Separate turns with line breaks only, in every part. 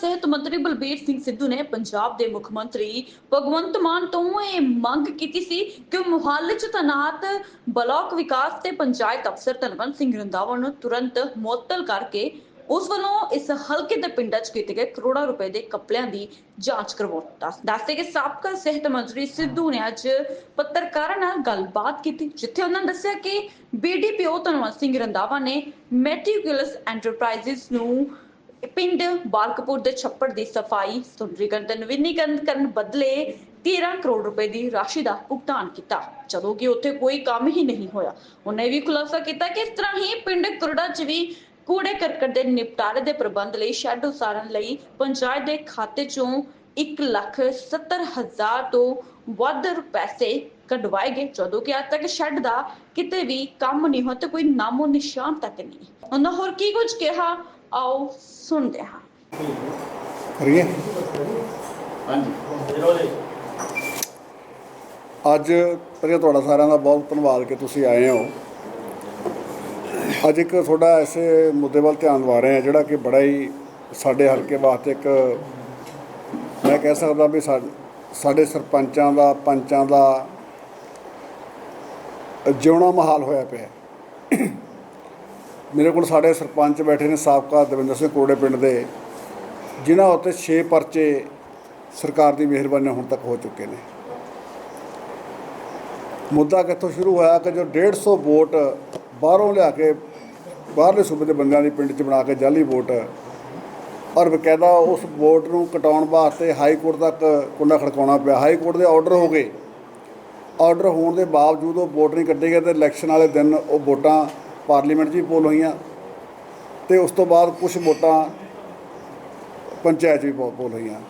ਸਿਹਤ ਮੰਤਰੀ ਬਲਬੀਰ ਸਿੰਘ ਸਿੱਧੂ ਨੇ ਪੰਜਾਬ ਦੇ ਮੁੱਖ ਮੰਤਰੀ ਭਗਵੰਤ ਮਾਨ ਤੋਂ ਇਹ ਮੰਗ ਕੀਤੀ ਸੀ ਕਿ ਉਹ ਮੁਹਾਲੀ ਚ ਤੈਨਾਤ ਬਲਾਕ ਵਿਕਾਸ ਤੇ ਪੰਚਾਇਤ ਅਫਸਰ ਧਨਵੰਤ ਸਿੰਘ ਰੰਧਾਵਾ ਨੂੰ ਤੁਰੰਤ ਮੁਅੱਤਲ ਕਰਕੇ ਉਸ ਵੱਲੋਂ ਇਸ ਹਲਕੇ ਦੇ ਪਿੰਡਾਂ 'ਚ ਕੀਤੇ ਗਏ ਕਰੋੜਾਂ ਰੁਪਏ ਦੇ ਕਪਲਿਆਂ ਦੀ ਜਾਂਚ ਕਰਵਾਉਣ ਦੱਸਦੇ ਕਿ ਸਾਬਕਾ ਸਿਹਤ ਮੰਤਰੀ ਸਿੱਧੂ ਨੇ ਅੱਜ ਪੱਤਰਕਾਰਾਂ ਨਾਲ ਗੱਲਬਾਤ ਕੀਤੀ, ਜਿੱਥੇ ਉਹਨਾਂ ਨੇ ਦੱਸਿਆ ਕਿ ਬੀਡੀਪੀਓ ਧਨਵੰਤ ਸਿੰਘ ਰੰਧਾਵਾ ਨੇ ਮੈਟੀਕੂਲਸ ਐਂਟਰਪ੍ਰਾਈਜ਼ਸ ਨੂੰ ਪਿੰਡ ਬਾਲਕਪੁਰ ਦੇ ਛੱਪੜ ਦੀ ਸਫ਼ਾਈ ਸੁੰਦਰੀਕਰਨ ਤੇ ਨਵੀਨੀਕਰਨ ਕਰਨ ਬਦਲੇ 13 ਕਰੋੜ ਰੁਪਏ ਦੀ ਰਾਸ਼ੀ ਦਾ ਭੁਗਤਾਨ ਕੀਤਾ। ਜਦੋਂ ਕਿ ਉੱਥੇ ਕੋਈ ਕੰਮ ਹੀ ਨਹੀਂ ਹੋਇਆ। ਉਹਨੇ ਵੀ ਖੁਲਾਸਾ ਕੀਤਾ ਕਿ ਇਸ ਤਰ੍ਹਾਂ ਹੀ ਪਿੰਡ ਕੁਰੜਾ 'ਚ ਵੀ ਕੂੜੇ ਕਰਕਟ ਦੇ ਨਿਪਟਾਰੇ ਦੇ ਪ੍ਰਬੰਧ ਲਈ ਸ਼ੈੱਡ ਉਸਾਰਨ ਲਈ ਪੰਚਾਇਤ ਦੇ ਖਾਤੇ 'ਚੋਂ 1 ਲੱਖ 70 ਹਜ਼ਾਰ ਤੋਂ ਵੱਧ ਪੈਸੇ ਕਢਵਾਏ ਗਏ। ਜਦੋਂ ਕਿ ਅੱਜ ਤੱਕ ਸ਼ੈੱਡ ਦਾ ਕਿਤੇ ਵੀ ਕੰਮ ਨਹੀਂ ਹੋਇਆ ਤੇ ਕੋਈ ਨਾਮੋ ਨਿਸ਼ਾਨ ਤੱਕ ਨਹੀਂ। ਉਹਨਾਂ ਹੋਰ ਕੀ ਕੁਝ ਕਿਹਾ? ਆਓ ਸੁਣਦੇ ਹਾਂ।
ਕਰੀਏ?
ਹਾਂਜੀ।
ਅੱਜ ਪਹਿਲੇ ਤੁਹਾਡਾ ਸਾਰਿਆਂ ਦਾ ਬਹੁਤ ਧੰਨਵਾਦ ਕਿ ਤੁਸੀਂ ਆਏ ਹੋ। ਅੱਜ ਇੱਕ ਤੁਹਾਡਾ ਐਸੇ ਮੁੱਦੇ ਵੱਲ ਧਿਆਨ ਦਵਾ ਰਹੇ ਹਾਂ ਜਿਹੜਾ ਕਿ ਬੜਾ ਹੀ ਸਾਡੇ ਹਲਕੇ ਵਾਸਤੇ ਇੱਕ ਮੈਂ ਕਹਿ ਸਕਦਾ ਵੀ ਸਾਡੇ ਸਰਪੰਚਾਂ ਦਾ ਪੰਚਾਂ ਦਾ ਜਿਉਣਾ ਮਹਾਲ ਹੋਇਆ ਪਿਆ। ਹੈ। ਮੇਰੇ ਕੋਲ ਸਾਡੇ ਸਰਪੰਚ ਬੈਠੇ ਨੇ ਸਾਬਕਾ ਦਵਿੰਦਰ ਸਿੰਘ ਕੋੜੇ ਪਿੰਡ ਦੇ, ਜਿਨ੍ਹਾਂ ਉੱਤੇ 6 ਪਰਚੇ ਸਰਕਾਰ ਦੀ ਮਿਹਰਬਾਨੀ ਹੁਣ ਤੱਕ ਹੋ ਚੁੱਕੇ ਨੇ। ਮੁੱਦਾ ਕਿੱਥੋਂ ਸ਼ੁਰੂ ਹੋਇਆ ਕਿ ਜੋ 150 ਵੋਟ ਬਾਹਰੋਂ ਲਿਆ ਕੇ, ਬਾਹਰਲੇ ਸੂਬੇ ਦੇ ਬੰਦਿਆਂ ਦੀ ਪਿੰਡ 'ਚ ਬਣਾ ਕੇ ਜਾਲੀ ਵੋਟ, ਔਰ ਬਕਾਇਦਾ ਉਸ ਵੋਟ ਨੂੰ ਕਟਾਉਣ ਵਾਸਤੇ ਹਾਈ ਕੋਰਟ ਤੱਕ ਕੁੰਡਾ ਖੜਕਾਉਣਾ ਪਿਆ। ਹਾਈ ਕੋਰਟ ਦੇ ਆਰਡਰ ਹੋ ਗਏ। ਆਰਡਰ ਹੋਣ ਦੇ ਬਾਵਜੂਦ ਉਹ ਵੋਟ ਨਹੀਂ ਕੱਢੇ ਗਏ ਤੇ ਇਲੈਕਸ਼ਨ ਵਾਲੇ ਦਿਨ ਉਹ ਵੋਟਾਂ ਪਾਰਲੀਮੈਂਟ 'ਚ ਵੀ ਪੋਲ ਹੋਈਆਂ ਤੇ ਉਸ ਤੋਂ ਬਾਅਦ ਕੁਝ ਵੋਟਾਂ ਪੰਚਾਇਤ 'ਚ ਵੀ ਪੋਲ ਹੋਈਆਂ।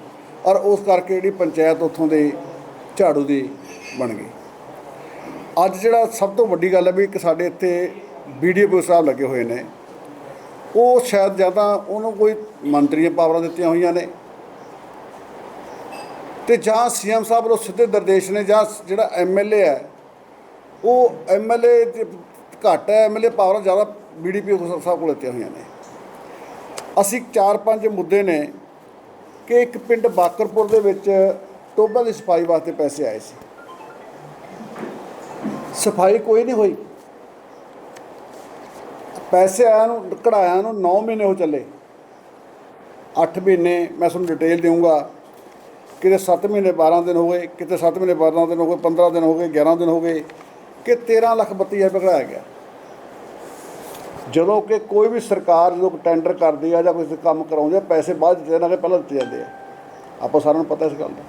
ਔਰ ਉਸ ਕਰਕੇ ਜਿਹੜੀ ਪੰਚਾਇਤ ਉੱਥੋਂ ਦੇ ਝਾੜੂ ਦੀ ਬਣ ਗਈ। ਅੱਜ ਜਿਹੜਾ ਸਭ ਤੋਂ ਵੱਡੀ ਗੱਲ ਹੈ ਵੀ ਇੱਕ ਸਾਡੇ ਇੱਥੇ ਬੀਡੀਓ ਸਾਹਿਬ ਲੱਗੇ ਹੋਏ ਨੇ। ਉਹ ਸ਼ਾਇਦ ਜਾਂ ਤਾਂ ਉਹਨੂੰ ਕੋਈ ਮੰਤਰੀ ਪਾਵਰਾਂ ਦਿੱਤੀਆਂ ਹੋਈਆਂ ਨੇ। ਤੇ ਜਾਂ ਸੀਐਮ ਸਾਹਿਬ ਵੱਲੋਂ ਸਿੱਧੇ ਨਿਰਦੇਸ਼ ਨੇ ਜਾਂ ਜਿਹੜਾ ਐਮਐਲਏ ਹੈ, ਉਹ ਐਮਐਲਏ ਘੱਟ ਹੈ ਐਮਐਲਏ ਪਾਵਰਾਂ ਜ਼ਿਆਦਾ ਬੀਡੀਪੀ ਸਾਹਿਬ ਕੋਲ ਦਿੱਤੀਆਂ ਹੋਈਆਂ ਨੇ। ਅਸੀਂ ਚਾਰ ਪੰਜ ਮੁੱਦੇ ਨੇ ਕਿ ਇੱਕ ਪਿੰਡ ਬਾਕਰਪੁਰ ਦੇ ਵਿੱਚ ਟੋਬਾ ਦੀ ਸਫ਼ਾਈ ਵਾਸਤੇ ਪੈਸੇ ਆਏ ਸੀ। ਸਫ਼ਾਈ ਕੋਈ ਨਹੀਂ ਹੋਈ। ਪੈਸੇ ਆਇਆ ਨੂੰ, ਕਢਾਇਆ ਨੂੰ 9 ਮਹੀਨੇ ਹੋ ਚੱਲੇ। 8 ਮਹੀਨੇ, ਮੈਂ ਤੁਹਾਨੂੰ ਡਿਟੇਲ ਦੇਵਾਂਗਾ ਕਿਤੇ 7 ਮਹੀਨੇ 12 ਦਿਨ ਹੋ ਗਏ, ਕਿਤੇ 7 ਮਹੀਨੇ 12 ਦਿਨ ਹੋ ਗਏ 15 ਦਿਨ ਹੋ ਗਏ 11 ਦਿਨ ਹੋ ਗਏ। ਕਿ 13 ਲੱਖ 32 ਹਜ਼ਾਰ ਰੁਪਏ ਕਢਾਇਆ ਗਿਆ। ਜਦੋਂ ਕਿ ਕੋਈ ਵੀ ਸਰਕਾਰ ਜਦੋਂ ਟੈਂਡਰ ਕਰਦੀ ਆ ਜਾਂ ਕੋਈ ਕੰਮ ਕਰਾਉਂਦੀ ਆ, ਪੈਸੇ ਬਾਅਦ ਦਿੱਤੇ ਜਾਂਦੇ ਪਹਿਲਾਂ ਦਿੱਤੇ ਜਾਂਦੇ ਆ। ਆਪਾਂ ਸਾਰਿਆਂ ਨੂੰ ਪਤਾ ਇਸ ਗੱਲ ਦਾ।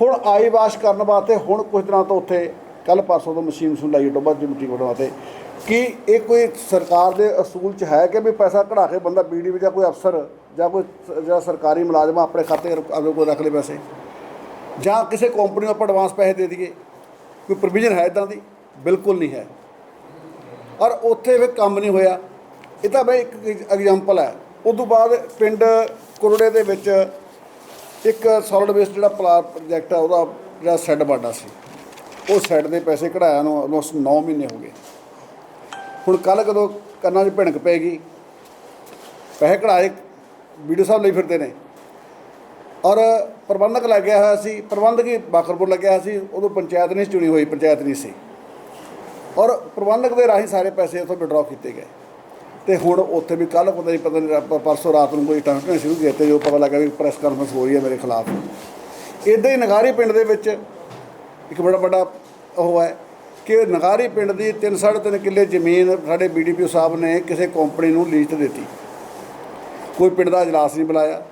ਹੁਣ ਆਈ ਵਾਸ਼ ਕਰਨ ਵਾਸਤੇ ਹੁਣ ਕੁਝ ਦਿਨਾਂ ਤੋਂ ਉੱਥੇ ਕੱਲ ਪਰਸੋਂ ਤੋਂ ਮਸ਼ੀਨ ਸੁਣ ਲਾਈ ਟੋਬਾ ਦੀ ਮਿੱਟੀ ਕੱਢਣ ਵਾਸਤੇ। ਕਿ ਇਹ ਕੋਈ ਸਰਕਾਰ ਦੇ ਅਸੂਲ 'ਚ ਹੈ ਕਿ ਵੀ ਪੈਸਾ ਕਢਾ ਕੇ ਬੰਦਾ ਬੀਡੀ ਜਾਂ ਕੋਈ ਅਫਸਰ ਜਾਂ ਕੋਈ ਸ- ਜਿਹੜਾ ਸਰਕਾਰੀ ਮੁਲਾਜ਼ਮ ਆਪਣੇ ਖਾਤੇ ਆਪਣੇ ਕੋਲ ਰੱਖ ਲਏ ਪੈਸੇ? ਜਾਂ ਕਿਸੇ ਕੰਪਨੀ ਨੂੰ ਆਪਾਂ ਐਡਵਾਂਸ ਪੈਸੇ ਦੇ ਦਈਏ? ਕੋਈ ਪ੍ਰੋਵੀਜ਼ਨ ਹੈ ਇਦਾਂ ਦੀ? ਬਿਲਕੁਲ ਨਹੀਂ ਹੈ। ਔਰ ਉੱਥੇ ਵੀ ਕੰਮ ਨਹੀਂ ਹੋਇਆ। ਇਹ ਤਾਂ ਬਈ ਇੱਕ ਐਗਜ਼ਾਮਪਲ ਹੈ। ਉਸ ਤੋਂ ਬਾਅਦ ਪਿੰਡ ਕੁਰੜੇ ਦੇ ਵਿੱਚ ਇੱਕ ਸੋਲਿਡ ਵੇਸਟ ਜਿਹੜਾ ਪਲਾ ਪ੍ਰੋਜੈਕਟ ਆ, ਉਹਦਾ ਜਿਹੜਾ ਸੈੱਡ ਬਣਦਾ ਸੀ। ਉਹ ਸੈੱਡ ਦੇ ਪੈਸੇ ਕਢਾਇਆ ਨੂੰ ਆਲਮੋਸਟ 9 ਮਹੀਨੇ ਹੋ ਗਏ। ਹੁਣ ਕੱਲ ਕਦੋਂ ਕੰਨਾਂ 'ਚ ਭਿਣਕ ਪੈਗੀ ਪੈਸੇ ਕਢਾਏ, ਵੀਡੀਓ ਸਾਹਿਬ ਲਈ ਫਿਰਦੇ ਨੇ। ਔਰ ਪ੍ਰਬੰਧਕ ਲੱਗਿਆ ਹੋਇਆ ਸੀ, ਪ੍ਰਬੰਧਕ ਹੀ ਬਾਖਰਪੁਰ ਲੱਗਿਆ ਹੋਇਆ ਸੀ, ਉਦੋਂ ਪੰਚਾਇਤ ਨਹੀਂ ਚੁਣੀ ਹੋਈ, ਪੰਚਾਇਤ ਨਹੀਂ ਸੀ। ਔਰ ਪ੍ਰਬੰਧਕ ਦੇ ਰਾਹੀਂ ਸਾਰੇ ਪੈਸੇ ਉੱਥੋਂ ਵਿਡਰਾਅ ਕੀਤੇ ਗਏ। ਤੇ ਹੁਣ ਉੱਥੇ ਵੀ ਕੱਲ ਪਤਾ ਨਹੀਂ ਪਤਾ ਨਹੀਂ ਪਰਸੋਂ ਰਾਤ ਨੂੰ ਕੋਈ ਟਾਂਟਣੇ ਸ਼ੁਰੂ ਕੀਤੇ, ਜੋ ਪਤਾ ਲੱਗਾ ਵੀ ਪ੍ਰੈਸ ਕਾਨਫਰੰਸ ਹੋ ਰਹੀ ਹੈ ਮੇਰੇ ਖਿਲਾਫ। ਇਦਾਂ ਹੀ ਨਗਾਰੀ ਪਿੰਡ ਦੇ ਵਿੱਚ ਇੱਕ ਬੜਾ ਵੱਡਾ ਉਹ ਹੈ ਕਿ ਨਗਾਰੀ ਪਿੰਡ ਦੀ 3.5 ਕਿੱਲੇ ਜ਼ਮੀਨ ਸਾਡੇ ਬੀਡੀਪੀਓ ਸਾਹਿਬ ਨੇ ਕਿਸੇ ਕੰਪਨੀ ਨੂੰ ਲੀਜ਼ ਤੇ ਦਿੱਤੀ। ਕੋਈ ਪਿੰਡ ਦਾ ਇਜਲਾਸ ਨਹੀਂ ਬੁਲਾਇਆ।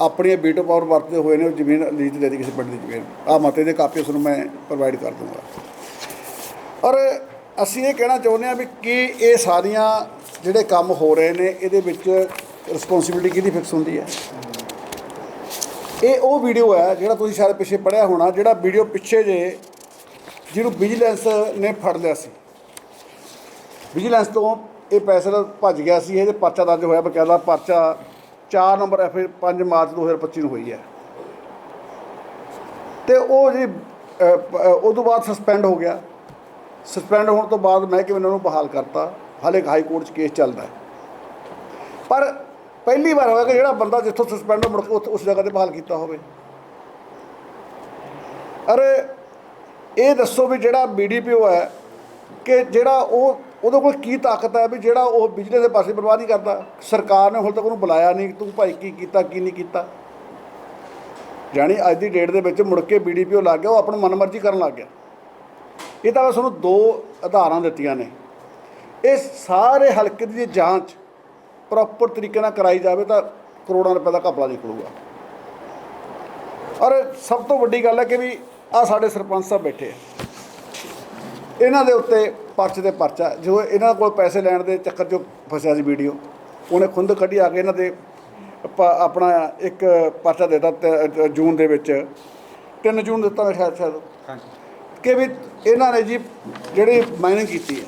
ਆਪਣੀਆਂ ਵੀਟੋ ਪਾਵਰ ਵਰਤਦੇ ਹੋਏ ਨੇ ਉਹ ਜ਼ਮੀਨ ਲੀਜ਼ ਤੇ ਦੇ ਕਿਸੇ ਪਿੰਡ ਦੀ ਜ਼ਮੀਨ। ਆ ਮਤੇ ਦੇ ਕਾਪੀ ਉਸ ਨੂੰ ਮੈਂ ਪ੍ਰੋਵਾਈਡ ਕਰ ਦੂੰਗਾ। ਔਰ ਅਸੀਂ ਇਹ ਕਹਿਣਾ ਚਾਹੁੰਦੇ ਹਾਂ ਵੀ ਕੀ ਇਹ ਸਾਰੀਆਂ ਜਿਹੜੇ ਕੰਮ ਹੋ ਰਹੇ ਨੇ, ਇਹਦੇ ਵਿੱਚ ਰਿਸਪੌਂਸਿਬਿਲਟੀ ਕਿਹਦੀ ਫਿਕਸ ਹੁੰਦੀ ਹੈ? ਇਹ ਉਹ ਵੀਡੀਓ ਹੈ ਜਿਹੜਾ ਤੁਸੀਂ ਸ਼ਾਇਦ ਪਿੱਛੇ ਪੜਿਆ ਹੋਣਾ, ਜਿਹੜਾ ਵੀਡੀਓ ਪਿੱਛੇ ਜੇ ਜਿਹਨੂੰ ਵਿਜੀਲੈਂਸ ਨੇ ਫੜ ਲਿਆ ਸੀ। ਵਿਜੀਲੈਂਸ ਤੋਂ ਇਹ ਪੈਸੇ ਭੱਜ ਗਿਆ ਸੀ, ਇਹਦੇ ਪਰਚਾ ਦਰਜ ਹੋਇਆ, ਬਕਾਇਦਾ ਪਰਚਾ 4 ਨੰਬਰ ਐਫ 5 ਮਾਰਚ 2025 ਨੂੰ ਹੋਈ ਹੈ। ਤੇ ਉਹ ਜੀ ਉਸ ਤੋਂ ਬਾਅਦ ਸਸਪੈਂਡ ਹੋ ਗਿਆ। ਸਸਪੈਂਡ ਹੋਣ ਤੋਂ ਬਾਅਦ ਮੈਂ ਕਿਵੇਂ ਉਹਨਾਂ ਨੂੰ ਬਹਾਲ ਕਰਤਾ। ਹਾਲੇ ਹਾਈ ਕੋਰਟ 'ਚ ਕੇਸ ਚੱਲਦਾ ਪਰ ਪਹਿਲੀ ਵਾਰ ਹੋਇਆ ਕਿ ਜਿਹੜਾ ਬੰਦਾ ਜਿੱਥੋਂ ਸਸਪੈਂਡ ਹੋ ਮੁੜ ਕੇ ਉਸ ਜਗ੍ਹਾ ਤੇ ਬਹਾਲ ਕੀਤਾ ਹੋਵੇ। ਅਰੇ, ਇਹ ਦੱਸੋ ਵੀ ਜਿਹੜਾ ਬੀਡੀਪੀਓ ਹੈ ਕਿ ਜਿਹੜਾ ਉਹ ਉਹਦੇ ਕੋਲ ਕੀ ਤਾਕਤ ਹੈ ਵੀ ਜਿਹੜਾ ਉਹ ਬਿਜਲੀ ਦੇ ਪਾਸੇ ਬਰਬਾਦ ਨਹੀਂ ਕਰਦਾ? ਸਰਕਾਰ ਨੇ ਹੁਣ ਤੱਕ ਉਹਨੂੰ ਬੁਲਾਇਆ ਨਹੀਂ, ਤੂੰ ਭਾਈ ਕੀ ਕੀਤਾ, ਕੀ ਨਹੀਂ ਕੀਤਾ? ਜਾਣੀ ਅੱਜ ਦੀ ਡੇਟ ਦੇ ਵਿੱਚ ਮੁੜ ਕੇ ਬੀਡੀਪੀਓ ਲੱਗ ਗਿਆ, ਉਹ ਆਪਣੀ ਮਨਮਰਜ਼ੀ ਕਰਨ ਲੱਗ ਗਿਆ। ਇਹ ਤਾਂ ਮੈਂ ਤੁਹਾਨੂੰ ਦੋ ਆਧਾਰਾਂ ਦਿੱਤੀਆਂ ਨੇ। ਇਹ ਸਾਰੇ ਹਲਕੇ ਦੀ ਜੇ ਜਾਂਚ ਪ੍ਰੋਪਰ ਤਰੀਕੇ ਨਾਲ ਕਰਾਈ ਜਾਵੇ ਤਾਂ ਕਰੋੜਾਂ ਰੁਪਏ ਦਾ ਘਪਲਾ ਨਿਕਲੂਗਾ। ਔਰ ਸਭ ਤੋਂ ਵੱਡੀ ਗੱਲ ਹੈ ਕਿ ਵੀ ਆ ਸਾਡੇ ਸਰਪੰਚ ਸਾਹਿਬ ਬੈਠੇ ਇਹਨਾਂ ਦੇ ਉੱਤੇ ਪਰਚ ਦੇ ਪਰਚਾ ਜੋ ਇਹਨਾਂ ਕੋਲ ਪੈਸੇ ਲੈਣ ਦੇ ਚੱਕਰ 'ਚ ਫਸਿਆ ਸੀ ਵੀਡੀਓ ਉਹਨੇ ਖੁੰਦ ਕੱਢੀ ਆ ਕੇ ਇਹਨਾਂ ਦੇ ਆਪਣਾ ਇੱਕ ਪਰਚਾ ਦੇਤਾ ਜੂਨ ਦੇ ਵਿੱਚ। 3 ਜੂਨ ਦਿੱਤਾ ਮੈਂ ਸ਼ਾਇਦ ਸ਼ਾਇਦ। ਕਿ ਵੀ ਇਹਨਾਂ ਨੇ ਜੀ ਜਿਹੜੀ ਮਾਈਨਿੰਗ ਕੀਤੀ ਹੈ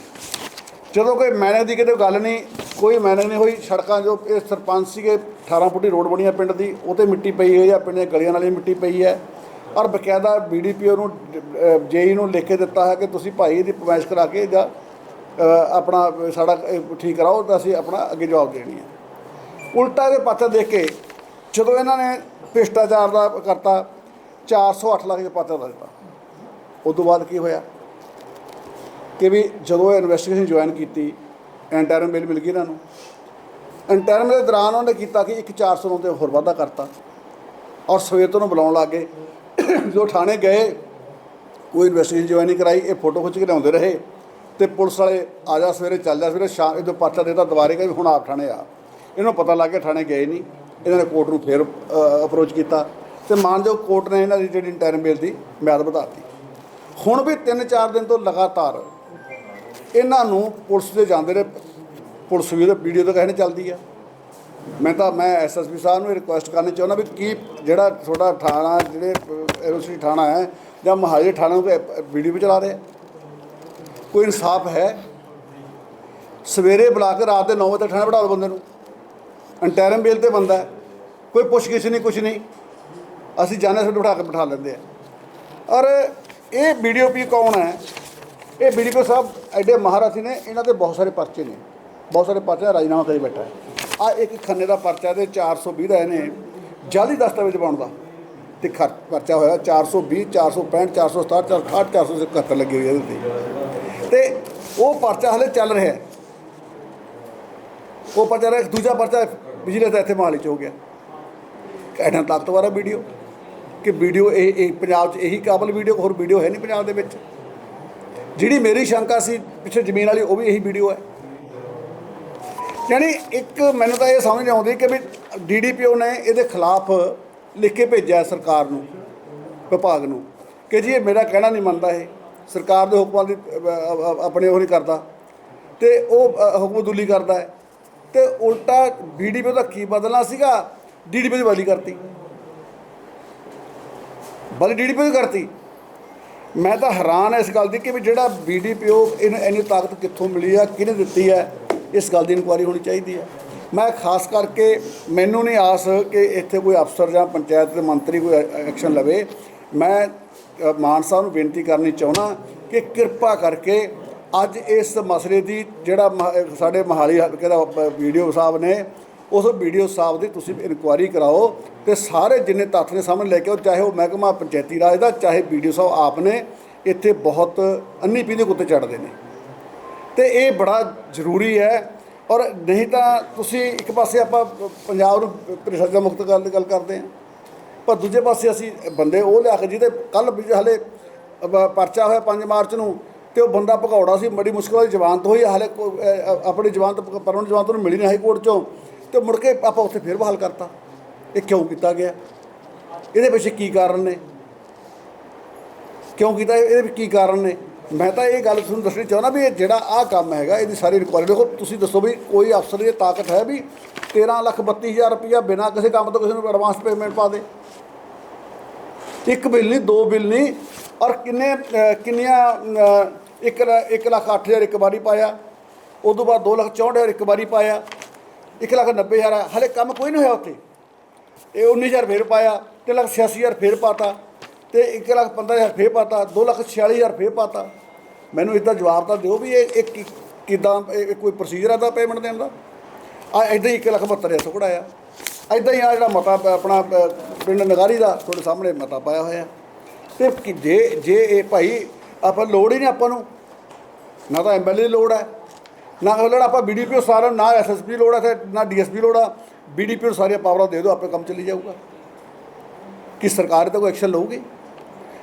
ਜਦੋਂ ਕੋਈ ਮੈਨੇਜ ਦੀ ਕਿਤੇ ਗੱਲ ਨਹੀਂ ਕੋਈ ਮੈਨੇਜ ਨਹੀਂ ਹੋਈ ਸੜਕਾਂ ਜੋ ਇਹ ਸਰਪੰਚ ਸੀਗੇ 18 ਫੁੱਟੀ ਰੋਡ ਬਣੀ ਹੈ ਪਿੰਡ ਦੀ ਉਹ 'ਤੇ ਮਿੱਟੀ ਪਈ ਹੋਈ ਹੈ ਪਿੰਡ ਦੀਆਂ ਗਲੀਆਂ ਨਾਲੇ ਮਿੱਟੀ ਪਈ ਹੈ। ਔਰ ਬਕਾਇਦਾ ਬੀਡੀਪੀਓ ਨੂੰ ਜੇਈ ਨੂੰ ਲਿਖ ਕੇ ਦਿੱਤਾ ਹੈ ਕਿ ਤੁਸੀਂ ਭਾਈ ਇਹਦੀ ਪਰਮਾਇਸ਼ ਕਰਾ ਕੇ ਜਾਂ ਆਪਣਾ ਸਾਡਾ ਠੀਕ ਕਰਾਓ ਤਾਂ ਅਸੀਂ ਆਪਣਾ ਅੱਗੇ ਜਵਾਬ ਦੇਣੀ ਹੈ। ਉਲਟਾ ਇਹ ਪੱਤਾ ਦੇਖ ਕੇ ਜਦੋਂ ਇਹਨਾਂ ਨੇ ਭ੍ਰਿਸ਼ਟਾਚਾਰ ਦਾ ਕਰਤਾ 408 ਲੱਖ ਦੇ ਪੱਤਾ ਦਾ ਦਿੱਤਾ। ਉਸ ਤੋਂ ਬਾਅਦ ਕੀ ਹੋਇਆ? ਕਿ ਵੀ ਜਦੋਂ ਇਹ ਇਨਵੈਸਟੀਗੇਸ਼ਨ ਜੁਆਇਨ ਕੀਤੀ ਐਂਟਰਮ ਬਿੱਲ ਮਿਲ ਗਈ ਇਹਨਾਂ ਨੂੰ। ਐਂਟਰਮ ਦੇ ਦੌਰਾਨ ਉਹਨੇ ਕੀਤਾ ਕਿ ਇੱਕ 409 ਤੇ ਹੋਰ ਵਾਧਾ ਕਰਤਾ। ਔਰ ਸਵੇਰ ਤੋਂ ਬੁਲਾਉਣ ਲੱਗ ਜਦੋਂ ਥਾਣੇ ਗਏ, ਕੋਈ ਇਨਵੈਸਟੀਗੇਸ਼ਨ ਜੁਆਇਨ ਨਹੀਂ ਕਰਾਈ, ਇਹ ਫੋਟੋ ਖਿੱਚ ਕੇ ਲਿਆਉਂਦੇ ਰਹੇ। ਤੇ ਪੁਲਿਸ ਵਾਲੇ ਆ ਜਾ ਸਵੇਰੇ, ਚੱਲ ਜਾ ਸਵੇਰੇ, ਸ਼ਾਮ, ਜਦੋਂ ਪਰਚਾ ਦੇਤਾ, ਦੁਬਾਰੇ ਕਹੇ ਹੁਣ ਆਪ ਥਾਣੇ ਆ। ਇਹਨੂੰ ਪਤਾ ਲੱਗ ਗਿਆ ਥਾਣੇ ਗਏ ਨਹੀਂ। ਇਹਨਾਂ ਨੇ ਕੋਰਟ ਨੂੰ ਫੇਰ ਅਪਰੋਚ ਕੀਤਾ। ਤੇ ਮਾਨਯੋਗ ਕੋਰਟ ਨੇ ਇਹਨਾਂ ਦੀ ਜਿਹੜੀ ਇੰਟਰਮ ਬੇਲ ਦੀ ਮਿਆਦ ਵਧਾਤੀ। ਹੁਣ ਵੀ 3-4 ਦਿਨ ਤੋਂ ਲਗਾਤਾਰ ਇਹਨਾਂ ਨੂੰ ਪੁਲਿਸ ਦੇ ਜਾਂਦੇ ਨੇ ਪੁਲਿਸ ਵੀ ਉਹਦੇ ਵੀਡੀਓ ਤਾਂ ਕਹਿੰਦੇ ਚੱਲਦੀ ਆ। ਮੈਂ ਤਾਂ, ਮੈਂ ਐਸਐਸਪੀ ਸਾਹਿਬ ਨੂੰ ਰਿਕੁਐਸਟ ਕਰਨੀ ਚਾਹੁੰਦਾ ਵੀ ਕੀ ਜਿਹੜਾ ਤੁਹਾਡਾ ਥਾਣਾ, ਜਿਹੜੇ ਐਰੋਸੀ ਥਾਣਾ ਹੈ, ਜਾਂ ਮਹਾਜੇ ਥਾਣਾ ਨੂੰ ਵੀਡੀਓ ਵੀ ਚਲਾ ਰਿਹਾ ਕੋਈ ਇਨਸਾਫ ਹੈ? ਸਵੇਰੇ ਬੁਲਾ ਕੇ ਰਾਤ ਦੇ 9 ਵਜੇ ਤੱਕ ਥਾਣੇ ਬਿਠਾ ਲਓ ਬੰਦੇ ਨੂੰ। ਅੰਟੈਰਮ ਬੇਲ ਤੇ ਬੰਦਾ ਕੋਈ ਪੁੱਛ ਗਿੱਛ ਨਹੀਂ, ਕੁਛ ਨਹੀਂ। ਅਸੀਂ ਜਾਣੇ ਸਾਡੇ ਬਿਠਾ ਕੇ ਬਿਠਾ ਲੈਂਦੇ ਆ। ਔਰ ਇਹ ਵੀਡੀਓ ਪੀ ਕੌਣ ਹੈ? ਇਹ ਵੀਡੀਓ ਸਾਹਿਬ, ਐਡੇ ਮਹਾਰਥੀ ਨੇ, ਇਹਨਾਂ ਦੇ ਬਹੁਤ ਸਾਰੇ ਪਰਚੇ ਨੇ। ਬਹੁਤ ਸਾਰੇ ਪਰਚੇ ਰਾਜਨਾਮਾ ਕਰੀ ਬੈਠਾ ਹੈ। ਆ ਇੱਕ ਖੰਨੇ ਦਾ ਪਰਚਾ ਦੇ 420 ਦਾ ਇਹਨੇ ਜਾਲੀ ਦਸਤਾਵੇਜ਼ ਬਣਾਉਣ ਦਾ ਤੇ ਖਰ, ਪਰਚਾ ਹੋਇਆ 420 465 467 468 471 ਲੱਗੀ ਹੋਈ ਇਹਦੇ ਤੇ। ਤੇ ਉਹ ਪਰਚਾ ਹਲੇ ਚੱਲ ਰਿਹਾ ਉਹ ਪਰਚਾ ਰਿਹਾ, ਦੂਜਾ ਪਰਚਾ ਬਿਜਲੀ ਦਾ ਇੱਥੇ ਮਹਾਲੀ ਚ ਹੋ ਗਿਆ। ਐਡਾ ਤਾਕਤਵਰ ਹੈ ਵੀਡੀਓ, ਕਿ ਵੀਡੀਓ ਇਹ ਇਹ ਪੰਜਾਬ 'ਚ ਇਹੀ ਕਾਬਲ ਵੀਡੀਓ, ਹੋਰ ਵੀਡੀਓ ਹੈ ਨਹੀਂ ਪੰਜਾਬ ਦੇ ਵਿੱਚ। ਜਿਹੜੀ ਮੇਰੀ ਸ਼ੰਕਾ ਸੀ, ਪਿੱਛੇ ਜ਼ਮੀਨ ਵਾਲੀ, ਉਹ ਵੀ ਇਹੀ ਵੀਡੀਓ ਹੈ। ਯਾਨੀ ਇੱਕ ਮੈਨੂੰ ਤਾਂ ਇਹ ਸਮਝ ਨਹੀਂ ਆਉਂਦੀ ਕਿ ਵੀ ਡੀਡੀਪੀਓ ਨੇ ਇਹਦੇ ਖਿਲਾਫ ਲਿਖ ਕੇ ਭੇਜਿਆ ਸਰਕਾਰ ਨੂੰ ਵਿਭਾਗ ਨੂੰ ਕਿ ਜੀ ਇਹ ਮੇਰਾ ਕਹਿਣਾ ਨਹੀਂ ਮੰਨਦਾ ਇਹ। ਸਰਕਾਰ ਦੇ ਹੁਕਮਾਂ ਦੀ ਆਪਣੇ ਉਹ ਨਹੀਂ ਕਰਦਾ। ਤੇ ਉਹ ਅ, ਹੁਕਮਦੁਲੀ ਕਰਦਾ ਹੈ। ਤੇ ਉਲਟਾ ਬੀਡੀਪੀਓ ਦਾ ਕੀ ਬਦਲਣਾ ਸੀਗਾ? ਡੀਡੀਪੀਓ ਦੀ ਬਦਲੀ ਕਰਤੀ। ਬਦਲੀ ਡੀਡੀਪੀਓ ਦੀ ਕਰਤੀ। ਮੈਂ ਤਾਂ ਹੈਰਾਨ ਹਾਂ ਇਸ ਗੱਲ ਦੀ ਕਿ ਵੀ ਜਿਹੜਾ ਬੀਡੀਪੀਓ ਇਹਨੂੰ ਇੰਨੀ ਤਾਕਤ ਕਿੱਥੋਂ ਮਿਲੀ ਆ ਕਿਹਨੇ ਦਿੱਤੀ ਹੈ? ਇਸ ਗੱਲ ਦੀ ਇਨਕੁਆਇਰੀ ਹੋਣੀ ਚਾਹੀਦੀ ਹੈ। ਮੈਂ ਖਾਸ ਕਰਕੇ ਮੈਨੂੰ ਨਹੀਂ ਆਸ ਕਿ ਇੱਥੇ ਕੋਈ ਅਫਸਰ ਜਾਂ ਪੰਚਾਇਤ ਦੇ ਮੰਤਰੀ ਕੋਈ ਐਕਸ਼ਨ ਲਵੇ। ਮੈਂ ਮਾਨ ਸਾਹਿਬ ਨੂੰ ਬੇਨਤੀ ਕਰਨੀ ਚਾਹੁੰਦਾ ਕਿ ਕਿਰਪਾ ਕਰਕੇ ਅੱਜ ਇਸ ਮਸਲੇ ਦੀ ਜਿਹੜਾ ਮਹ- ਸਾਡੇ ਮਹਾਲੀ ਹਲਕੇ ਦਾ ਵੀਡੀਓ ਸਾਹਿਬ ਨੇ, ਉਸ ਵੀਡੀਓ ਸਾਹਿਬ ਦੀ ਤੁਸੀਂ ਇਨਕੁਆਇਰੀ ਕਰਾਓ ਤੇ ਸਾਰੇ ਜਿੰਨੇ ਤੱਥ ਨੇ ਸਾਹਮਣੇ ਲੈ ਕੇ ਆਓ, ਚਾਹੇ ਉਹ ਮਹਿਕਮਾ ਪੰਚਾਇਤੀ ਰਾਜ ਦਾ, ਚਾਹੇ ਵੀਡੀਓ ਸਾਹਿਬ ਆਪ ਨੇ, ਇੱਥੇ ਬਹੁਤ ਅੰਨੀ ਪੀਂਦੇ ਕੁੱਤੇ ਚੜਦੇ ਨੇ। ਤੇ ਇਹ ਬੜਾ ਜ਼ਰੂਰੀ ਹੈ। ਔਰ ਨਹੀਂ ਤਾਂ ਤੁਸੀਂ ਇੱਕ ਪਾਸੇ ਆਪਾਂ ਪੰਜਾਬ ਨੂੰ ਭ੍ਰਿਸ਼ਟਾਚਾਰ ਮੁਕਤ ਕਰਨ ਦੀ ਗੱਲ ਕਰਦੇ ਹਾਂ। ਪਰ ਦੂਜੇ ਪਾਸੇ ਅਸੀਂ ਬੰਦੇ ਉਹ ਲਿਆ ਕੇ ਜਿਹਦੇ ਕੱਲ ਹਲੇ ਬ- ਪਰਚਾ ਹੋਇਆ 5 ਮਾਰਚ ਨੂੰ ਤੇ ਉਹ ਬੰਦਾ ਭਗੌੜਾ ਸੀ ਬੜੀ ਮੁਸ਼ਕਿਲ ਨਾਲ ਜਵਾਨਤ ਹੋਈ ਹਲੇ ਕੋ- ਅ, ਅ, ਆਪਣੀ ਜਵਾਨਤ ਪਰਮਨ ਜਵਾਨਤ ਮਿਲੀ ਨਹੀਂ ਹਾਈ ਕੋਰਟ ਚੋਂ। ਤੇ ਮੁੜ ਕੇ ਆਪਾਂ ਉੱਥੇ ਫੇਰ ਬਹਾਲ ਕਰਤਾ। ਇਹ ਕਿਉਂ ਕੀਤਾ ਗਿਆ? ਇਹਦੇ ਪਿੱਛੇ ਕੀ ਕਾਰਨ ਨੇ? ਕਿਉਂ ਕੀਤਾ? ਇਹਦੇ ਵਿੱਚ ਕੀ ਕਾਰਨ ਨੇ? ਮੈਂ ਤਾਂ ਇਹ ਗੱਲ ਤੁਹਾਨੂੰ ਦੱਸਣੀ ਚਾਹੁੰਦਾ ਵੀ ਇਹ ਜਿਹੜਾ ਆਹ ਕੰਮ ਹੈਗਾ, ਇਹਦੀ ਸਾਰੀ ਰਿਕੁਆਇਰੀ ਦੇਖੋ, ਤੁਸੀਂ ਦੱਸੋ ਵੀ ਕੋਈ ਅਫਸਰ ਦੀ ਤਾਕਤ ਹੈ ਵੀ 13 ਲੱਖ 32000 ਰੁਪਇਆ ਬਿਨਾਂ ਕਿਸੇ ਕੰਮ ਤੋਂ ਕਿਸੇ ਨੂੰ ਐਡਵਾਂਸ ਪੇਮੈਂਟ ਪਾ ਦੇ। ਇੱਕ ਬਿੱਲ ਨਹੀਂ, ਦੋ ਬਿੱਲ ਨਹੀਂ, ਔਰ ਕਿੰਨੇ ਕਿੰਨੀਆਂ 1 1 ਲੱਖ 8000 ਇੱਕ ਵਾਰੀ ਪਾਇਆ ਉਸ ਤੋਂ ਬਾਅਦ 2 ਲੱਖ 64000 ਇੱਕ ਵਾਰੀ ਪਾਇਆ 1 ਲੱਖ 90000 ਹਲੇ ਕੰਮ ਕੋਈ ਨਹੀਂ ਹੋਇਆ ਉੱਥੇ। ਇਹ 19000 ਫੇਰ ਪਾਇਆ ਤੇ ਲੱਖ 86000 ਫੇਰ ਪਾਤਾ। ਤੇ 1 ਲੱਖ 15000 ਫੇਰ ਪਾਤਾ 2 ਲੱਖ 46000 ਫੇਰ ਪਾਤਾ। ਮੈਨੂੰ ਇਸਦਾ ਜਵਾਬ ਤਾਂ ਦਿਓ ਵੀ ਇਹ ਇਹ ਕੀ- ਕਿੱਦਾਂ ਕੋਈ ਪ੍ਰੋਸੀਜਰ ਆਦਾ ਪੇਮੈਂਟ ਦੇਣ ਦਾ? ਆ ਇਦਾਂ ਹੀ 1 ਲੱਖ 72 ਸੌ ਕਢਾਇਆ ਇਦਾਂ ਹੀ ਆ ਜਿਹੜਾ ਮਤਾ ਪ- ਆਪਣਾ ਪਿੰਡ ਨਗਾਰੀ ਦਾ, ਤੁਹਾਡੇ ਸਾਹਮਣੇ ਮਤਾ ਪਾਇਆ ਹੋਇਆ। ਤੇ ਕਿ ਜੇ ਜੇ ਇਹ ਭਾਈ ਆਪਾਂ ਲੋੜ ਹੀ ਨਹੀਂ ਆਪਾਂ ਨੂੰ। ਨਾ ਤਾਂ ਐਮਐਲਏ ਦੀ ਲੋੜ ਹੈ ਨਾ ਉਹਨਾਂ ਆਪਾਂ ਬੀਡੀਪੀਓ ਸਾਰਾ ਨਾ ਐਸਐਸਪੀ ਲੋੜ ਹੈ ਤੇ ਨਾ ਡੀਐਸਪੀ ਲੋੜ ਆ। ਬੀਡੀਪੀਓ ਸਾਰੀਆਂ ਪਾਵਰਾਂ ਦੇ ਦਿਓ, ਆਪੇ ਕੰਮ ਚੱਲੀ ਜਾਊਗਾ। ਕਿ ਸਰਕਾਰ ਤੇ ਕੋਈ ਐਕਸ਼ਨ ਲਊਗੀ?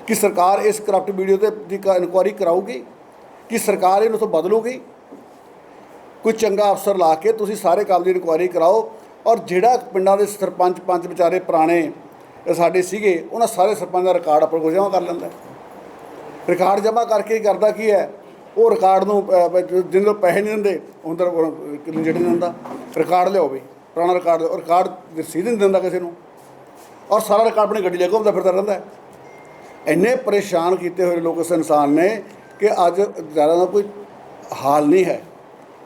ਕਿ ਸਰਕਾਰ ਇਸ ਕਰਪਟ ਵੀਡੀਓ ਤੇ ਦੀ ਇਨਕੁਆਇਰੀ ਕਰਾਊਗੀ, ਕਿ ਸਰਕਾਰ ਇਹਨੂੰ ਤੋਂ ਬਦਲੂਗੀ? ਕੋਈ ਚੰਗਾ ਅਫਸਰ ਲਾ ਕੇ ਤੁਸੀਂ ਸਾਰੇ ਕੰਮ ਦੀ ਇਨਕੁਆਇਰੀ ਕਰਾਓ ਔਰ ਜਿਹੜਾ ਪਿੰਡਾਂ ਦੇ ਸਰਪੰਚ ਪੰਚ ਵਿਚਾਰੇ ਪੁਰਾਣੇ ਸਾਡੇ ਸੀਗੇ, ਉਹਨਾਂ ਸਾਰੇ ਸਰਪੰਚ ਦਾ ਰਿਕਾਰਡ ਆਪਣੇ ਕੋਲ ਜਮ੍ਹਾਂ ਕਰ ਲੈਂਦਾ ਰਿਕਾਰਡ ਜਮ੍ਹਾਂ ਕਰਕੇ ਕਰਦਾ ਕੀ ਹੈ? ਉਹ ਰਿਕਾਰਡ ਨੂੰ ਜਿਹਨਾਂ ਨੂੰ ਪੈਸੇ ਨਹੀਂ ਦਿੰਦੇ, ਉਹਨਾਂ ਦਾ ਜਿਹੜੇ ਨਹੀਂ ਦਿੰਦਾ। ਰਿਕਾਰਡ ਲਿਆਓ ਵੀ ਪੁਰਾਣਾ ਰਿਕਾਰਡ ਲਿਆਓ। ਰਿਕਾਰਡ ਰਸੀਦ ਨਹੀਂ ਦਿੰਦਾ ਕਿਸੇ ਨੂੰ। ਔਰ ਸਾਰਾ ਰਿਕਾਰਡ ਆਪਣੀ ਗੱਡੀ ਲੈ ਕੇ ਘੁੰਮਦਾ ਫਿਰਦਾ ਰਹਿੰਦਾ ਇੰਨੇ ਪਰੇਸ਼ਾਨ ਕੀਤੇ ਹੋਏ ਲੋਕ ਇਸ ਇਨਸਾਨ ਨੇ ਕਿ ਅੱਜ ਜ਼ਿਆਦਾ ਦਾ ਕੋਈ ਹਾਲ ਨਹੀਂ ਹੈ।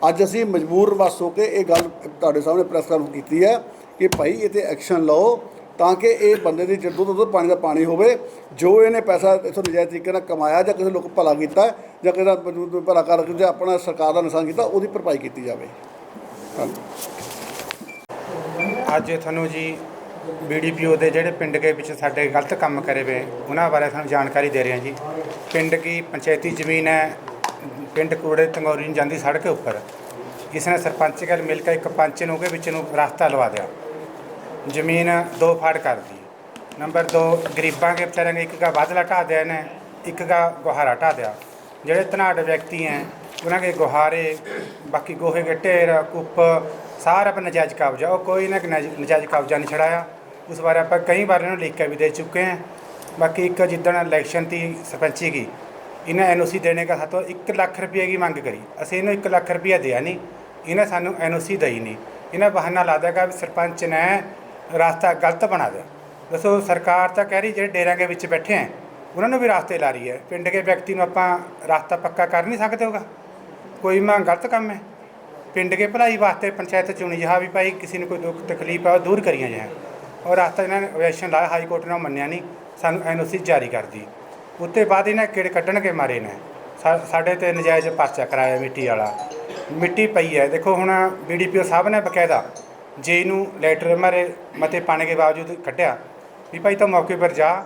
ਅੱਜ ਅਸੀਂ ਮਜਬੂਰ ਵਸ ਹੋ ਕੇ ਇਹ ਗੱਲ ਤੁਹਾਡੇ ਸਾਹਮਣੇ ਪ੍ਰੈਸ ਕਾਨਫਰੰਸ ਕੀਤੀ ਹੈ ਕਿ ਭਾਈ ਇਹ ਤੇ ਐਕਸ਼ਨ ਲਓ ਤਾਂ ਕਿ ਇਹ ਬੰਦੇ ਦੀ ਜਦੋਂ ਤੋਂ ਪਾਣੀ ਦਾ ਪਾਣੀ ਹੋਵੇ, ਜੋ ਇਹਨੇ ਪੈਸਾ ਇਥੋਂ ਨਜਾਇਜ਼ ਤਰੀਕੇ ਨਾਲ ਕਮਾਇਆ ਜਾਂ ਕਿਸੇ ਲੋਕ ਭਲਾ ਕੀਤਾ ਜਾਂ ਕਿਸੇ ਦਾ ਭਲਾ ਕਰਕੇ ਜਾਂ ਆਪਣਾ ਸਰਕਾਰ ਦਾ ਨੁਕਸਾਨ ਕੀਤਾ, ਉਹਦੀ ਭਰਪਾਈ ਕੀਤੀ ਜਾਵੇ।
ਅੱਜ ਤੁਹਾਨੂੰ ਜੀ ਬੀਡੀਪੀਓ ਦੇ ਜਿਹੜੇ ਪਿੰਡ ਦੇ ਵਿੱਚ ਸਾਡੇ ਗਲਤ ਕੰਮ ਕਰੇ ਵੇ, ਉਹਨਾਂ ਬਾਰੇ ਸਾਨੂੰ ਜਾਣਕਾਰੀ ਦੇ ਰਹੇ ਹਾਂ ਜੀ। ਪਿੰਡ ਕੀ ਪੰਚਾਇਤੀ ਜ਼ਮੀਨ ਹੈ, ਪਿੰਡ ਕੂੜੇ ਤੰਗੌਰੀ ਨੂੰ ਜਾਂਦੀ ਸੜਕ ਦੇ ਉੱਪਰ। ਕਿਸ ਨੇ ਸਰਪੰਚ ਗੱਲ ਮਿਲ ਕੇ ਇੱਕ ਪੰਚ ਨੂੰ ਉਹਦੇ ਵਿੱਚ ਨੂੰ ਰਸਤਾ ਲਵਾ ਦਿਆ। ਜ਼ਮੀਨ ਦੋ ਫਾੜ ਕਰਦੀ ਨੰਬਰ 2 ਗਰੀਬਾਂ ਕੇ ਵਿਚਾਰਿਆਂ ਨੇ ਇੱਕ ਦਾ ਵਾਧਲਾ ਢਾ ਦਿਆ ਨੇ ਇੱਕ ਦਾ ਗੁਹਾਰਾ ਢਾ ਦਿਆ। ਜਿਹੜੇ ਧਨਾੜ ਵਿਅਕਤੀ ਹੈ, ਉਹਨਾਂ ਦੇ ਗੁਹਾਰੇ, ਬਾਕੀ ਗੋਹੇ ਦੇ ਢੇਰ, ਕੁੱਪ, ਸਾਰਾ ਨਜਾਇਜ਼ ਕਬਜ਼ਾ, ਉਹ ਕੋਈ ਨਾ ਨਜਾਇਜ਼ ਕਬਜ਼ਾ ਨਹੀਂ ਛੜਾਇਆ ਉਸ ਬਾਰੇ ਆਪਾਂ ਕਈ ਵਾਰ ਇਹਨੂੰ ਲਿਖ ਕੇ ਵੀ ਦੇ ਚੁੱਕੇ ਹਾਂ। ਬਾਕੀ ਇੱਕ ਜਿੱਦਣ ਇਲੈਕਸ਼ਨ ਤੀ ਸਰਪੰਚੀ ਕੀ ਇਹਨਾਂ ਐਨਓਸੀ ਦੇਣੇ ਦਾ ਸਾਤੋਂ 1 ਲੱਖ ਰੁਪਏ ਦੀ ਮੰਗ ਕਰੀ। ਅਸੀਂ ਇਹਨੂੰ 1 ਲੱਖ ਰੁਪਇਆ ਦਿਆ ਨਹੀਂ, ਇਹਨੇ ਸਾਨੂੰ ਐਨਓਸੀ ਦਈ ਨਹੀਂ। ਇਹਨਾਂ ਬਹਾਨਾ ਲਾ ਦਿਆ ਕਿ ਸਰਪੰਚ ਨੇ ਰਾਸਤਾ ਗਲਤ ਬਣਾ ਦਿਆ। ਦੱਸੋ ਸਰਕਾਰ ਤਾਂ ਕਹਿ ਰਹੀ ਜਿਹੜੇ ਡੇਰਿਆਂ ਦੇ ਵਿੱਚ ਬੈਠੇ ਆ ਉਹਨਾਂ ਨੂੰ ਵੀ ਰਾਸਤੇ ਲਾ ਰਹੀ ਹੈ। ਪਿੰਡ ਦੇ ਵਿਅਕਤੀ ਨੂੰ ਆਪਾਂ ਰਾਸਤਾ ਪੱਕਾ ਕਰ ਨਹੀਂ ਸਕਦੇ ਹੋਗਾ ਕੋਈ ਮਾਂ ਗਲਤ ਕੰਮ ਹੈ। ਪਿੰਡ ਕੇ ਭਲਾਈ ਵਾਸਤੇ ਪੰਚਾਇਤ ਚੁਣੀ ਜਾ ਵੀ ਭਾਈ ਕਿਸੇ ਨੂੰ ਕੋਈ ਦੁੱਖ ਤਕਲੀਫ ਆ, ਉਹ ਦੂਰ ਕਰੀਆਂ ਜਾਣ। ਔਰ ਰਾਸਤਾ ਇਹਨਾਂ ਨੇ ਐਕਸ਼ਨ ਲਾਇਆ, ਹਾਈ ਕੋਰਟ ਨੇ ਉਹ ਮੰਨਿਆ ਨਹੀਂ, ਸਾਨੂੰ ਐਨਓਸੀ ਜਾਰੀ ਕਰਦੀ ਉੱਤੇ ਬਾਅਦ ਇਹਨਾਂ ਕਿਹੜੇ ਕੱਢਣ ਕੇ ਮਾਰੇ ਨੇ? ਸਾ- ਸਾਡੇ ਤੇ ਨਜਾਇਜ਼ ਪਰਚਾ ਕਰਾਇਆ ਮਿੱਟੀ ਵਾਲਾ। ਮਿੱਟੀ ਪਈ ਹੈ। ਦੇਖੋ ਹੁਣ ਬੀਡੀਪੀਓ ਸਾਹਿਬ ਨੇ ਬਕਾਇਦਾ ਜੇ ਨੂੰ ਲੈਟਰ ਮਾਰੇ, ਮਤੇ ਪਾਣੇ ਦੇ ਬਾਵਜੂਦ ਕੱਢਿਆ, ਵੀ ਭਾਈ ਤਾਂ ਮੌਕੇ ਪਰ ਜਾ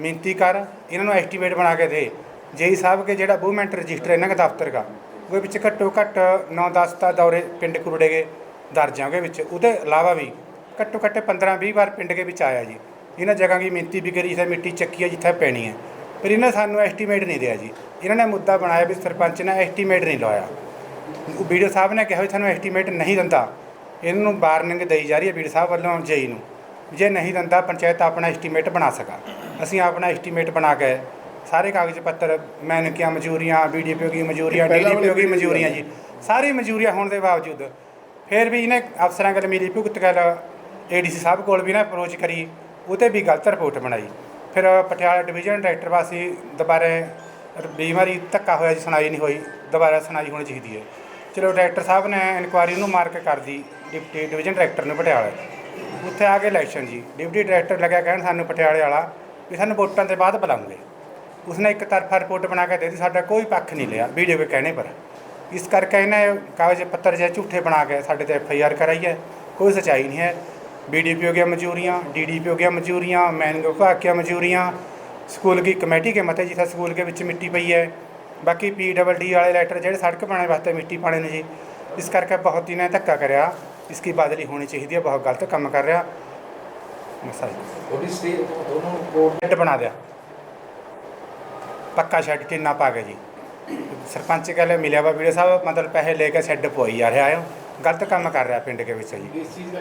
ਮਿਹਨਤੀ ਕਰ, ਇਹਨਾਂ ਨੂੰ ਐਸਟੀਮੇਟ ਬਣਾ ਕੇ ਦੇ। ਜੇਈ ਸਾਹਿਬ ਕੇ ਜਿਹੜਾ ਮੂਵਮੈਂਟ ਰਜਿਸਟਰ ਇਹਨਾਂ ਦਾ ਦਫ਼ਤਰ ਦਾ, ਉਹਦੇ ਵਿੱਚ ਘੱਟੋ ਘੱਟ 9-10 ਦਾ ਦੌਰੇ ਪਿੰਡ ਕੁਰੜੇ ਕੇ ਦਰਜ ਆ ਉਹਦੇ ਵਿੱਚ। ਉਹਦੇ ਇਲਾਵਾ ਵੀ ਘੱਟੋ ਘੱਟ 15-20 ਵਾਰ ਪਿੰਡ ਦੇ ਵਿੱਚ ਆਇਆ ਜੀ। ਇਹਨਾਂ ਜਗ੍ਹਾ ਦੀ ਮਿਹਨਤੀ ਵੀ ਕਰੀ ਜਿੱਥੇ ਮਿੱਟੀ ਚੱਕੀ ਹੈ ਜਿੱਥੇ ਪੈਣੀ ਹੈ ਪਰ ਇਹਨਾਂ ਸਾਨੂੰ ਐਸਟੀਮੇਟ ਨਹੀਂ ਦਿਆ ਜੀ। ਇਹਨਾਂ ਨੇ ਮੁੱਦਾ ਬਣਾਇਆ ਵੀ ਸਰਪੰਚ ਨੇ ਐਸਟੀਮੇਟ ਨਹੀਂ ਲਾਇਆ। ਵੀਡੀਓ ਸਾਹਿਬ ਨੇ ਕਿਹਾ ਵੀ ਤੁਹਾਨੂੰ ਐਸਟੀਮੇਟ ਨਹੀਂ ਦਿੰਦਾ। ਇਹਨਾਂ ਨੂੰ ਵਾਰਨਿੰਗ ਦੇਈ ਜਾ ਰਹੀ ਹੈ ਵੀਡੀਓ ਸਾਹਿਬ ਵੱਲੋਂ ਜੇਈ ਨੂੰ। ਜੇ ਨਹੀਂ ਦਿੰਦਾ ਪੰਚਾਇਤ ਆਪਣਾ ਐਸਟੀਮੇਟ ਬਣਾ ਸਕਾ। ਅਸੀਂ ਆਪਣਾ ਐਸਟੀਮੇਟ ਬਣਾ ਕੇ ਸਾਰੇ ਕਾਗਜ਼ ਪੱਤਰ ਮੈਨਕੀਆਂ ਮਜ਼ਦੂਰੀਆਂ ਬੀਡੀਪੀਓ ਦੀ ਮਜ਼ਦੂਰੀਆਂ ਡੀਡੀਪੀਓ ਦੀ ਮਜ਼ਦੂਰੀਆਂ ਜੀ। ਸਾਰੀ ਮਜ਼ਦੂਰੀਆਂ ਹੋਣ ਦੇ ਬਾਵਜੂਦ ਫਿਰ ਵੀ ਇਹਨੇ ਅਫਸਰਾਂ ਕੋਲ ਮੇਰੀ ਭੁਗਤ ਗੱਲ ਏਡੀਸੀ ਸਾਹਿਬ ਕੋਲ ਵੀ ਨਾ ਅਪਰੋਚ ਕਰੀ, ਉਹਤੇ ਵੀ ਗਲਤ ਰਿਪੋਰਟ ਬਣਾਈ। ਫਿਰ ਪਟਿਆਲਾ ਡਿਵੀਜ਼ਨ ਡਾਇਰੈਕਟਰ ਵਾਸੀ ਦੁਬਾਰੇ ਵੀਹ ਧੱਕਾ ਹੋਇਆ ਜੀ, ਸੁਣਾਈ ਨਹੀਂ ਹੋਈ, ਦੁਬਾਰਾ ਸੁਣਾਈ ਹੋਣੀ ਚਾਹੀਦੀ ਹੈ। ਚਲੋ ਡਾਇਰੈਕਟਰ ਸਾਹਿਬ ਨੇ ਇਨਕੁਆਇਰੀ ਨੂੰ ਮਾਰਕ ਕਰਦੀ ਡਿਪਟੀ ਡਿਵੀਜ਼ਨ ਡਾਇਰੈਕਟਰ ਨੂੰ ਪਟਿਆਲਾ। ਉੱਥੇ ਆ ਕੇ ਇਲੈਕਸ਼ਨ ਜੀ। ਡਿਪਟੀ ਡਾਇਰੈਕਟਰ ਲੱਗਿਆ ਕਹਿਣ ਸਾਨੂੰ ਪਟਿਆਲੇ ਵਾਲਾ ਵੀ ਸਾਨੂੰ ਵੋਟਾਂ ਦੇ ਬਾਅਦ ਬੁਲਾਉਂਗੇ। ਉਸਨੇ ਇੱਕ ਤਰਫਾ ਰਿਪੋਰਟ ਬਣਾ ਕੇ ਦੇ ਦਿੱਤੀ, ਸਾਡਾ ਕੋਈ ਪੱਖ ਨਹੀਂ ਲਿਆ ਵੀਡੀਓ ਕੇ ਕਹਿਣੇ ਪਰ। ਇਸ ਕਰਕੇ ਇਹਨੇ ਕਾਗਜ਼ ਪੱਤਰ ਜਿਹੇ ਝੂਠੇ ਬਣਾ ਕੇ ਸਾਡੇ ਤੇ ਐਫ ਆਈ ਆਰ ਕਰਾਈ ਹੈ, ਕੋਈ ਸੱਚਾਈ ਨਹੀਂ ਹੈ। ਬੀਡੀਪੀ ਹੋ ਗਿਆ ਮਜ਼ਦੂਰੀਆਂ ਡੀਡੀਪੀ ਹੋ ਗਿਆ ਮਜ਼ਦੂਰੀਆਂ ਮੈਨਿੰਗ ਵਿਭਾਗ ਦੀਆਂ ਮਜ਼ਦੂਰੀਆਂ ਸਕੂਲ ਦੀ ਕਮੇਟੀ ਕੇ ਮਤੇ ਜਿੱਥੇ ਸਕੂਲ ਕੇ ਵਿੱਚ ਮਿੱਟੀ ਪਈ ਹੈ। ਬਾਕੀ ਪੀ ਡਬਲ ਡੀ ਵਾਲੇ ਲੈਟਰ ਜਿਹੜੇ ਸੜਕ ਬਣਾਉਣ ਵਾਸਤੇ ਮਿੱਟੀ ਪਾਣੇ ਨੇ ਜੀ ਇਸ ਕਰਕੇ ਬਹੁਤ ਹੀ ਨੇ ਧੱਕਾ ਕਰਿਆ। ਇਸ ਦੀ ਬਦਲੀ ਹੋਣੀ ਚਾਹੀਦੀ ਹੈ ਬਹੁਤ ਗਲਤ ਕੰਮ ਕਰ ਰਿਹਾ। ਮਸਾਜ
ਥੋੜੀ ਸਟੇ ਦੋਨੋਂ ਕੋਰਟ
ਬਣਾ ਦਿਆ। ਪੱਕਾ ਸ਼ੈੱਡ ਕਿੰਨਾ ਪਾ ਕੇ ਜੀ। ਸਰਪੰਚ ਕਹਿੰਦੇ ਮਿਲਿਆ ਵਾ ਵੀਡੀਓ ਸਾਹਿਬ ਮਤਲਬ ਪੈਸੇ ਲੈ ਕੇ ਸ਼ੈੱਡ ਪੋਈ ਜਾ ਰਿਹਾ ਹੈ ਗਲਤ ਕੰਮ ਕਰ ਰਿਹਾ ਪਿੰਡ ਦੇ ਵਿੱਚ ਜੀ।
ਕਿਸ ਚੀਜ਼ ਦਾ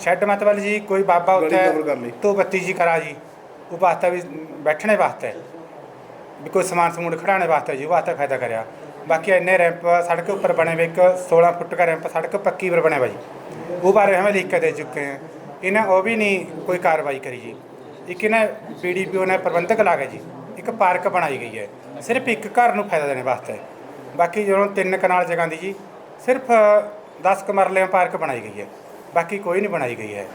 ਸ਼ੈੱਡ ਮਤਲਬ ਜੀ ਕੋਈ ਬਾਬਾ
ਗਲੀ
ਉੱਥੇ
cover ਕਰ ਲਈ।
ਤੋ ਬੱਤੀ ਜੀ ਕਰਾ ਜੀ ਉਹ ਵਾਸਤੇ ਵੀ ਬੈਠਣੇ ਵਾਸਤੇ। ਵੀ ਕੋਈ ਸਮਾਨ ਸਮੂਨ ਖੜਾਣੇ ਵਾਸਤੇ ਜੀ ਉਹ ਵਾਸਤੇ ਫਾਇਦਾ ਕਰਿਆ। ਬਾਕੀ ਇੰਨੇ ਰੈਂਪ ਸੜਕ ਉੱਪਰ ਬਣੇ ਵੇ ਇੱਕ 16 ਫੁੱਟ ਦਾ ਰੈਂਪ ਸੜਕ ਪੱਕੀ ਪਰ ਬਣੇ ਵਾ ਜੀ। ਉਹ ਬਾਰੇ ਹਮੇ ਲਿਖ ਕੇ ਦੇ ਚੁੱਕੇ ਹਾਂ। ਇਹਨਾਂ ਉਹ ਵੀ ਨਹੀਂ ਕੋਈ ਕਾਰਵਾਈ ਕਰੀ ਜੀ। ਇੱਕ ਇਹਨਾਂ ਪੀਡੀਪੀਓ ਨੇ ਪ੍ਰਬੰਧਕ ਲਾ ਕੇ ਜੀ ਇੱਕ ਪਾਰਕ ਬਣਾਈ ਗਈ ਹੈ। ਸਿਰਫ ਇੱਕ ਘਰ ਨੂੰ ਫਾਇਦਾ ਦੇਣੇ ਵਾਸਤੇ। ਬਾਕੀ ਜਦੋਂ ਤਿੰਨ ਕਨਾਲ ਜਗ੍ਹਾ ਦੀ ਜੀ ਸਿਰਫ 10 ਕਮਰਲਿਆਂ ਪਾਰਕ ਬਣਾਈ ਗਈ ਹੈ। ਬਾਕੀ ਕੋਈ ਨਹੀਂ ਬਣਾਈ ਗਈ ਹੈ।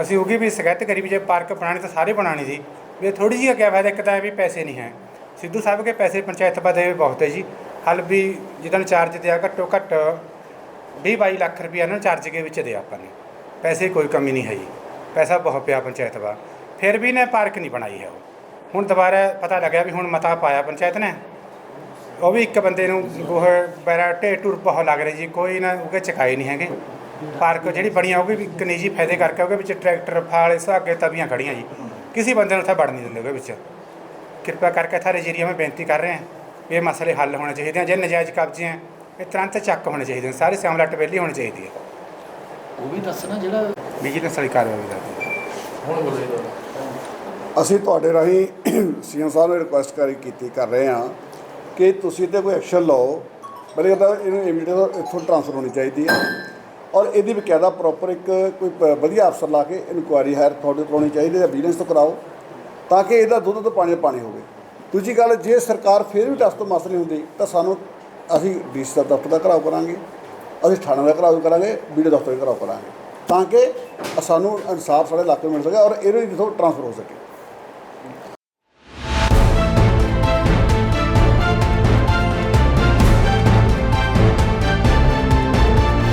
ਅਸੀਂ ਉਹਗੀ ਵੀ ਸ਼ਿਕਾਇਤ ਕਰੀ ਵੀ ਜੇ ਪਾਰਕ ਬਣਾਣੀ ਤਾਂ ਸਾਰੇ ਬਣਾਣੀ ਸੀ ਵੀ ਥੋੜੀ ਜਿਹੀ ਕਿਆ ਫਾਇਦਾ, ਇੱਕ ਤਾਂ ਵੀ ਪੈਸੇ ਨਹੀਂ ਹੈ। ਸਿੱਧੂ ਸਾਹਿਬ ਕੇ ਪੈਸੇ ਪੰਚਾਇਤ ਪਾ ਦੇ ਬਹੁਤ ਹੈ ਜੀ। ਹਲ ਵੀ ਜਿੱਦਣ ਚਾਰਜ ਤੇ ਆ ਘੱਟੋ ਘੱਟ ਵੀਹ 22 ਲੱਖ ਰੁਪਇਆ ਇਹਨਾਂ ਨੂੰ ਚਾਰਜ ਕੇ ਵਿੱਚ ਦੇ ਆਪਾਂ ਨੇ। ਪੈਸੇ ਦੀ ਕੋਈ ਕਮੀ ਨਹੀਂ ਹੈ ਜੀ। ਪੈਸਾ ਬਹੁਤ ਪਿਆ ਪੰਚਾਇਤ ਵਾ ਫਿਰ ਵੀ ਨੇ ਪਾਰਕ ਨਹੀਂ ਬਣਾਈ ਹੈ ਉਹ। ਹੁਣ ਦੁਬਾਰਾ ਪਤਾ ਲੱਗਿਆ ਵੀ ਹੁਣ ਮਤਾ ਪਾਇਆ ਪੰਚਾਇਤ ਨੇ। ਉਹ ਵੀ ਇੱਕ ਬੰਦੇ ਨੂੰ ਉਹ ਬੈਰਾ ਢੇ ਟੁਰ ਬਹੁਤ ਲੱਗ ਰਹੀ ਜੀ ਕੋਈ ਨਾ ਉਹਦੇ ਚਕਾਏ ਨਹੀਂ ਹੈਗੇ। ਪਾਰਕ ਜਿਹੜੀ ਬਣੀ ਆ ਉਹ ਵੀ ਇੱਕ ਨਿੱਜੀ ਫਾਇਦੇ ਕਰਕੇ ਉਹਦੇ ਵਿੱਚ ਟਰੈਕਟਰ ਫਾਲ ਇਸ ਅੱਗੇ ਤਵੀਆਂ ਖੜੀਆਂ ਜੀ। ਕਿਸੇ ਬੰਦੇ ਨੂੰ ਉੱਥੇ ਵੜ ਨਹੀਂ ਦਿੰਦੇ ਉਹਦੇ ਵਿੱਚ। ਕਿਰਪਾ ਕਰਕੇ ਥਾਰੇ ਜਰੀਆ ਮੈਂ ਬੇਨਤੀ ਕਰ ਰਿਹਾ। ਵੀ ਇਹ ਮਸਲੇ ਹੱਲ ਹੋਣੇ ਚਾਹੀਦੇ ਆ ਜੇ ਨਜਾਇਜ਼ ਕਬਜ਼ੇ ਆ ਇਹ ਤੁਰੰਤ ਚੱਕ ਹੋਣੇ ਚਾਹੀਦੇ ਨੇ। ਸਾਰੇ ਸਿਆਮਲਟ ਵੇਲੀ ਹੋਣੀ ਚਾਹੀਦੀ ਹੈ
ਉਹ ਵੀ ਦੱਸਣਾ ਜਿਹੜਾ
ਵਿਜੀਲੈਂਸ ਵਾਲੀ ਕਾਰਵਾਈ ਦਾ
ਹੁਣ ਬੋਲੇ
ਅਸੀਂ ਤੁਹਾਡੇ ਰਾਹੀਂ ਸੀਐਮ ਸਾਹਿਬ ਨੂੰ ਰਿਕੁਐਸਟ ਕਰੀ ਕੀਤੀ ਕਰ ਰਹੇ ਹਾਂ ਕਿ ਤੁਸੀਂ ਤੇ ਕੋਈ ਐਕਸ਼ਨ ਲਓ ਮੈਨੂੰ ਤਾਂ ਇਹਨੂੰ ਇਮੀਡੀਏਟ ਇੱਥੋਂ ਟ੍ਰਾਂਸਫਰ ਹੋਣੀ ਚਾਹੀਦੀ ਹੈ ਔਰ ਇਹਦੀ ਬਕਾਇਦਾ ਪ੍ਰੋਪਰ ਇੱਕ ਕੋਈ ਪ- ਵਧੀਆ ਅਫਸਰ ਲਾ ਕੇ ਇਨਕੁਆਇਰੀ ਹਾਇਰ ਤੁਹਾਡੇ ਤੋਂ ਹੋਣੀ ਚਾਹੀਦੀ ਹੈ ਵਿਜੀਲੈਂਸ ਤੋਂ ਕਰਾਓ, ਤਾਂ ਕਿ ਇਹਦਾ ਦੁੱਧ ਤੋਂ ਪਾਣੀ ਦਾ ਪਾਣੀ ਹੋਵੇ। ਦੂਜੀ ਗੱਲ, ਜੇ ਸਰਕਾਰ ਫਿਰ ਵੀ ਟਸ ਤੋਂ ਮਸ ਨਹੀਂ ਹੁੰਦੀ, ਤਾਂ ਸਾਨੂੰ ਅਸੀਂ ਡੀਸੀ ਦਾ ਦਫ਼ਤਰ ਦਾ ਘਰਾਓ ਕਰਾਂਗੇ, ਅਸੀਂ ਥਾਣੇ ਦਾ ਘਰਾਓ ਕਰਾਂਗੇ ਵੀਡੀਓ ਦਫ਼ਤਰ ਦਾ ਘਰਾਓ ਕਰਾਂਗੇ, ਤਾਂ ਕਿ ਸਾਨੂੰ ਇਨਸਾਫ ਸਾਡੇ ਇਲਾਕੇ ਨੂੰ ਮਿਲ ਸਕੇ ਔਰ ਇਹਨੂੰ ਜਿੱਥੋਂ ਟ੍ਰਾਂਸਫਰ ਹੋ ਸਕੇ।